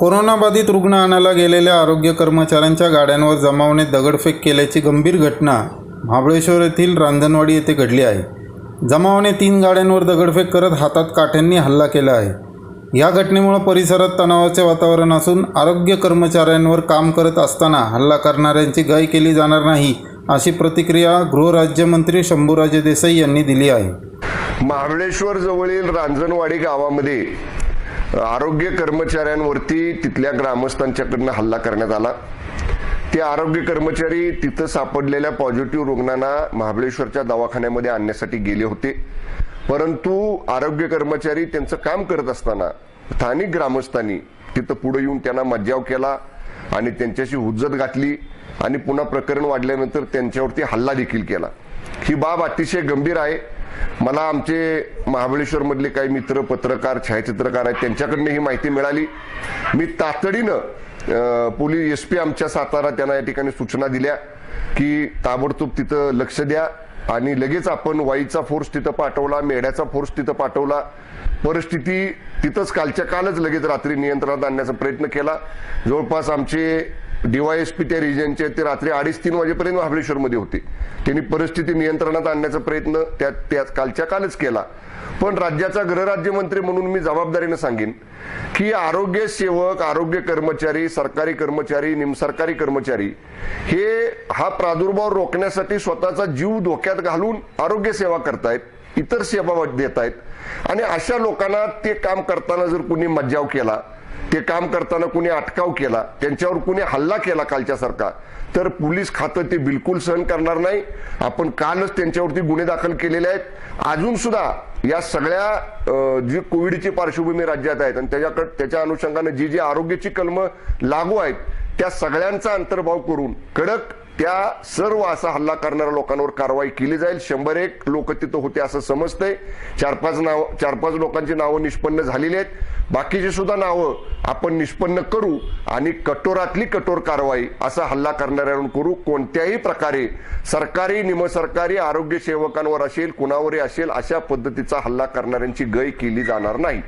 कोरोनाबाधित रुग्ण आणायला गेलेल्या आरोग्य कर्मचाऱ्यांच्या गाड्यांवर जमावने दगडफेक केल्याची गंभीर घटना महाबळेश्वर येथील रांजणवाडी येथे घडली आहे. जमावाने तीन गाड्यांवर दगडफेक करत हातात काठ्यांनी हल्ला केला आहे. या घटनेमुळे परिसरात तणावाचे वातावरण असून आरोग्य कर्मचाऱ्यांवर काम करत असताना हल्ला करणाऱ्यांची गाय केली जाणार नाही अशी प्रतिक्रिया गृहराज्यमंत्री शंभूराजे देसाई यांनी दिली आहे. महाबळेश्वर जवळील रांजणवाडी गावामध्ये आरोग्य कर्मचाऱ्यांवरती तिथल्या ग्रामस्थांच्याकडनं हल्ला करण्यात आला. ते आरोग्य कर्मचारी तिथं सापडलेल्या पॉझिटिव्ह रुग्णांना महाबळेश्वरच्या दवाखान्यामध्ये आणण्यासाठी गेले होते. परंतु आरोग्य कर्मचारी त्यांचं काम करत असताना स्थानिक ग्रामस्थांनी तिथं पुढे येऊन त्यांना मज्जाव केला आणि त्यांच्याशी हुज्जत घातली आणि पुन्हा प्रकरण वाढल्यानंतर त्यांच्यावरती हल्ला देखील केला. ही बाब अतिशय गंभीर आहे. मला आमचे महाबळेश्वरमधले काही मित्र पत्रकार छायाचित्रकार आहेत त्यांच्याकडनं ही माहिती मिळाली. मी तातडीनं पोलीस एस पी आमच्या सातारा त्यांना या ठिकाणी सूचना दिल्या की ताबडतोब तिथं लक्ष द्या आणि लगेच आपण वाईचा फोर्स तिथं पाठवला मेढ्याचा फोर्स तिथं पाठवला. परिस्थिती तिथंच कालच्या कालच लगेच रात्री नियंत्रणात आणण्याचा प्रयत्न केला. जवळपास आमचे डीवायएसपी त्या रिजनचे ते रात्री अडीच तीन वाजेपर्यंत महाबळेश्वरमध्ये होते. त्यांनी परिस्थिती नियंत्रणात आणण्याचा प्रयत्न त्या त्या कालच्या कालच केला. पण राज्याचा गृहराज्यमंत्री म्हणून मी जबाबदारीनं सांगेन की आरोग्य सेवक आरोग्य कर्मचारी सरकारी कर्मचारी निमसरकारी कर्मचारी हे हा प्रादुर्भाव रोखण्यासाठी स्वतःचा जीव धोक्यात घालून आरोग्य सेवा करतायत इतर सेवा देत आहेत आणि अशा लोकांना ते काम करताना जर कुणी मज्जाव केला ते काम करताना कुणी अटकाव केला त्यांच्यावर कुणी हल्ला केला कालच्यासारखा तर पोलीस खातं ते बिलकुल सहन करणार नाही. आपण कालच त्यांच्यावरती गुन्हे दाखल केलेले आहेत. अजून सुद्धा या सगळ्या जी कोविडची पार्श्वभूमी राज्यात आहेत आणि त्याच्याकडे त्याच्या अनुषंगाने जी जी आरोग्याची कलमं लागू आहेत त्या सगळ्यांचा अंतर्भाव करून कडक त्या सर्व असा हल्ला करणाऱ्या लोकांवर कारवाई केली जाईल. शंभर एक लोक तिथं होते असं समजतंय. चार पाच नाव चार पाच लोकांची नावं निष्पन्न झालेली आहेत. बाकीची सुद्धा नावं आपण निष्पन्न करू आणि कठोरातली कठोर कारवाई असा हल्ला करणाऱ्यांवर करू. कोणत्याही प्रकारे सरकारी निमसरकारी आरोग्य सेवकांवर असेल कुणावरही असेल अशा पद्धतीचा हल्ला करणाऱ्यांची गय केली जाणार नाही.